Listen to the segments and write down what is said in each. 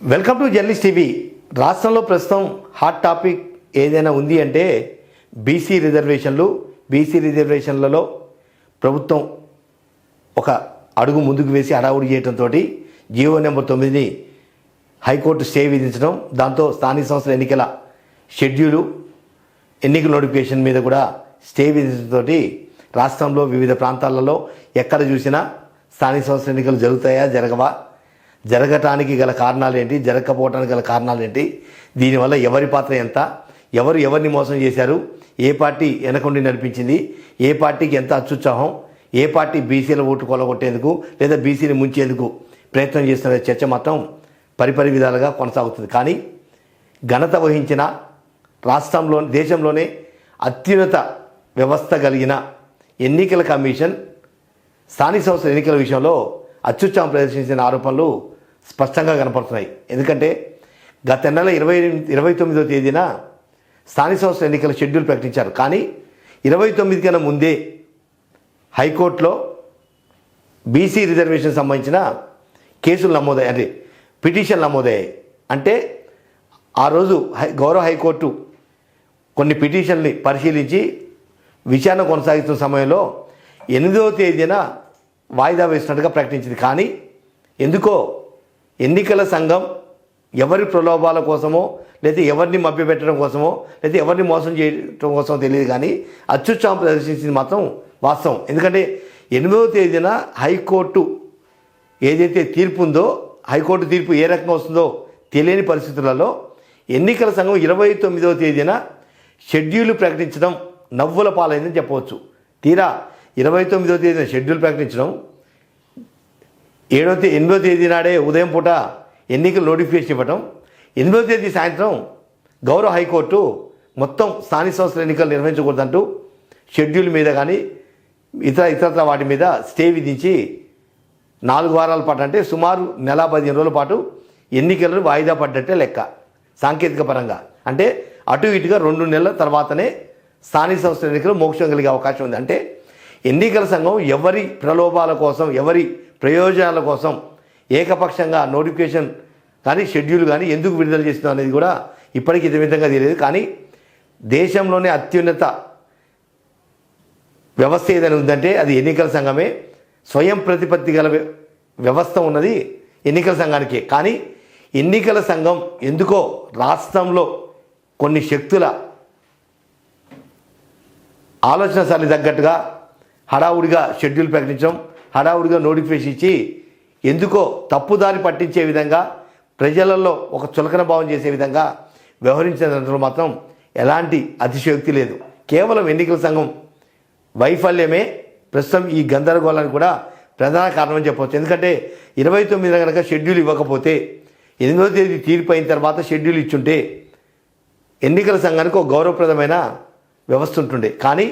Welcome to journalist TV. రాష్ట్రంలో ప్రస్తుతం hot topic ఏదైనా ఉంది అంటే బీసీ రిజర్వేషన్లు బీసీ రిజర్వేషన్లలో ప్రభుత్వం ఒక అడుగు ముందుకు వేసి హడావుడి చేయడంతో జీవో నెంబర్ తొమ్మిదిని హైకోర్టు స్టే విధించడం దాంతో స్థానిక సంస్థల ఎన్నికల షెడ్యూలు ఎన్నికల నోటిఫికేషన్ మీద కూడా స్టే విధించడంతో రాష్ట్రంలో వివిధ ప్రాంతాలలో ఎక్కడ చూసినా స్థానిక సంస్థల ఎన్నికలు జరుగుతాయా జరగవా? జరగటానికి గల కారణాలు ఏంటి జరగకపోవటానికి గల కారణాలు ఏంటి దీనివల్ల ఎవరి పాత్ర ఎంత? ఎవరు ఎవరిని మోసం చేశారు? ఏ పార్టీ వెనకుండి నడిపించింది? ఏ పార్టీకి ఎంత అత్యుత్సాహం? ఏ పార్టీ బీసీల ఓటు కొలగొట్టేందుకు లేదా బీసీని ముంచేందుకు ప్రయత్నం చేస్తున్న చర్చ మాత్రం పరిపరి విధాలుగా కొనసాగుతుంది. కానీ ఘనత వహించిన రాష్ట్రంలో దేశంలోనే అత్యున్నత వ్యవస్థ కలిగిన ఎన్నికల కమిషన్ స్థానిక సంస్థల ఎన్నికల విషయంలో అత్యుత్సాహం ప్రదర్శించిన ఆరోపణలు స్పష్టంగా కనపడుతున్నాయి. ఎందుకంటే గత నెల ఇరవై ఇరవై తొమ్మిదో తేదీన స్థానిక సంస్థ ఎన్నికల షెడ్యూల్ ప్రకటించారు. కానీ ఇరవై తొమ్మిది కన్నా ముందే హైకోర్టులో బీసీ రిజర్వేషన్ సంబంధించిన కేసులు నమోదయ్యాయి. అంటే పిటిషన్ నమోదయ్యాయి. అంటే ఆ రోజు హై గౌరవ హైకోర్టు కొన్ని పిటిషన్ని పరిశీలించి విచారణ కొనసాగిస్తున్న సమయంలో ఎనిమిదవ తేదీన వాయిదా వేసినట్టుగా ప్రకటించింది. కానీ ఎందుకో ఎన్నికల సంఘం ఎవరి ప్రలోభాల కోసమో లేదా ఎవరిని మభ్యపెట్టడం కోసమో లేదా ఎవరిని మోసం చేయడం కోసమో తెలియదు కానీ అత్యుత్సాహం ప్రదర్శించింది మాత్రం వాస్తవం. ఎందుకంటే ఎనిమిదవ తేదీన హైకోర్టు ఏదైతే తీర్పు ఉందో హైకోర్టు తీర్పు ఏ రకంగా వస్తుందో తెలియని పరిస్థితులలో ఎన్నికల సంఘం ఇరవై తొమ్మిదవ తేదీన షెడ్యూల్ ప్రకటించడం నవ్వుల పాలైందని చెప్పవచ్చు. తీరా ఇరవై తొమ్మిదవ తేదీన షెడ్యూల్ ప్రకటించడం ఏడో తేదీ ఎనిమిదో తేదీ నాడే ఉదయం పూట ఎన్నికలు నోటిఫికేషన్ ఇవ్వటం. ఎనిమిదో తేదీ సాయంత్రం గౌరవ హైకోర్టు మొత్తం స్థానిక సంస్థల ఎన్నికలు నిర్వహించకూడదంటూ షెడ్యూల్ మీద కానీ ఇతర ఇతరత్ర వాటి మీద స్టే విధించి నాలుగు వారాల పాటు అంటే సుమారు నెల పదిహేను రోజుల పాటు ఎన్నికలను వాయిదా పడ్డట్టే లెక్క సాంకేతిక పరంగా. అంటే అటు ఇటుగా రెండు నెలల తర్వాతనే స్థానిక సంస్థల ఎన్నికలు మోక్షం కలిగే అవకాశం ఉంది. అంటే ఎన్నికల సంఘం ఎవరి ప్రలోభాల కోసం ఎవరి ప్రయోజనాల కోసం ఏకపక్షంగా నోటిఫికేషన్ కానీ షెడ్యూల్ కానీ ఎందుకు విడుదల చేస్తుందో అనేది కూడా ఇప్పటికీ ఇతమితంగా తెలియదు. కానీ దేశంలోనే అత్యున్నత వ్యవస్థ ఏదైనా ఉందంటే అది ఎన్నికల సంఘమే. స్వయం ప్రతిపత్తి గల వ్య- వ్యవస్థ ఉన్నది ఎన్నికల సంఘానికే. కానీ ఎన్నికల సంఘం ఎందుకో రాష్ట్రంలో కొన్ని శక్తుల ఆలోచన సరి తగ్గట్టుగా హడావుడిగా షెడ్యూల్ ప్రకటించడం హడావుడిగా నోటిఫికేషన్ ఇచ్చి ఎందుకో తప్పుదారి పట్టించే విధంగా ప్రజలలో ఒక చులకన భావం చేసే విధంగా వ్యవహరించినందులో మాత్రం ఎలాంటి అతిశయోక్తి లేదు. కేవలం ఎన్నికల సంఘం వైఫల్యమే. ప్రస్తుతం ఈ గందరగోళానికి కూడా ప్రధాన కారణం చెప్పవచ్చు. ఎందుకంటే ఇరవై తొమ్మిది కనుక షెడ్యూల్ ఇవ్వకపోతే ఎనిమిదో తేదీ తీర్పు అయిన తర్వాత షెడ్యూల్ ఇచ్చుంటే ఎన్నికల సంఘానికి ఒక గౌరవప్రదమైన వ్యవస్థ ఉంటుండే. కానీ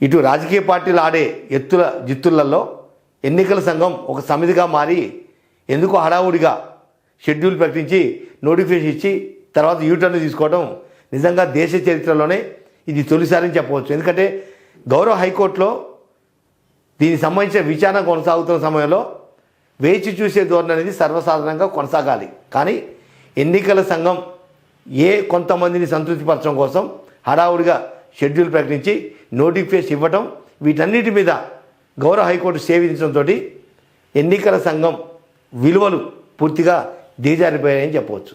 ఇటు రాజకీయ పార్టీలు ఆడే ఎత్తుల జిత్తులలో ఎన్నికల సంఘం ఒక సమితిగా మారి ఎందుకో హడావుడిగా షెడ్యూల్ ప్రకటించి నోటిఫికేషన్ ఇచ్చి తర్వాత యూటర్న్ తీసుకోవడం నిజంగా దేశ చరిత్రలోనే ఇది తొలిసారి చెప్పవచ్చు. ఎందుకంటే గౌరవ హైకోర్టులో దీనికి సంబంధించిన విచారణ కొనసాగుతున్న సమయంలో వేచి చూసే ధోరణి అనేది సర్వసాధారణంగా కొనసాగాలి. కానీ ఎన్నికల సంఘం ఏ కొంతమందిని సంతృప్తిపరచడం కోసం హడావుడిగా షెడ్యూల్ ప్రకటించి నోటిఫికేషన్ ఇవ్వటం వీటన్నిటి మీద గౌరవ హైకోర్టు సేవించడంతో ఎన్నికల సంఘం విలువలు పూర్తిగా దిగజారిపోయాయని చెప్పవచ్చు.